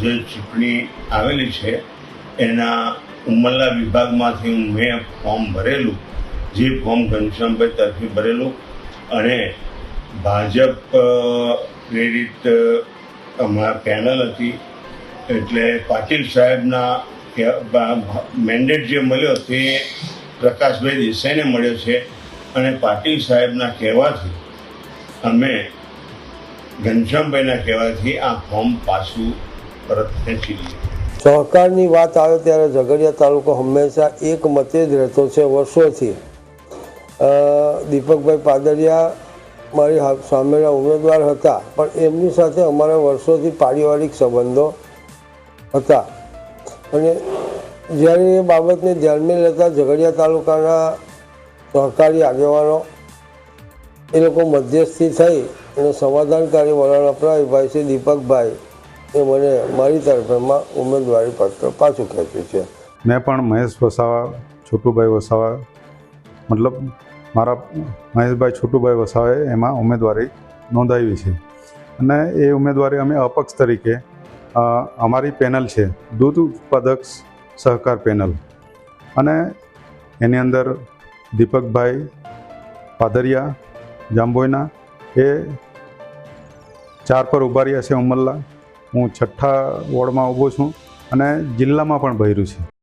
જે ચૂંટણી આવેલી છે, એના ઉમરલા વિભાગમાંથી મેં ફોર્મ ભરેલું, જે ફોર્મ ઘનશ્યામભાઈ તરફી ભરેલું અને ભાજપ પ્રેરિત અમારા પેનલ હતી. એટલે પાટીલ સાહેબના મેન્ડેટ જે મળ્યો તે પ્રકાશભાઈ દેસાઈને મળ્યો છે અને પાટીલ સાહેબના કહેવાથી અમે ઘનશ્યામભાઈના કહેવાથી આ ફોર્મ પાછું પરત ખેંચી લઈએ સહકારની વાત આવે ત્યારે ઝઘડિયા તાલુકો હંમેશા એક મતે જ રહેતો છે વર્ષોથી. દીપકભાઈ પાદરિયા મારી સામેના ઉમેદવાર હતા, પણ એમની સાથે અમારા વર્ષોથી પારિવારિક સંબંધો હતા. અને જ્યારે એ બાબતને ધ્યાનમાં લેતા ઝઘડિયા તાલુકાના સહકારી આગેવાનો એ લોકો મધ્યસ્થી થઈ અને સમાધાનકારી વલણ અપનાવી ભાઈ શ્રી દીપકભાઈ એ મને મારી તરફેમાં ઉમેદવારી પત્ર પાછું ખેંચ્યું છે. મેં પણ મહેશ વસાવા, છોટુભાઈ વસાવા, મતલબ મારા મહેશભાઈ છોટુભાઈ વસાવાએ એમાં ઉમેદવારી નોંધાવી છે. અને એ ઉમેદવારી અમે અપક્ષ તરીકે અમારી પેનલ છે, દૂધ ઉત્પાદક સહકાર પેનલ. અને એની અંદર દીપકભાઈ પાદરિયા, જાંબોઈના, એ ચાર પર ઊભા રહ્યા છે ઉમરલા હું છઠ્ઠા વોર્ડમાં ઊભો છું અને જિલ્લામાં પણ ભર્યું છે.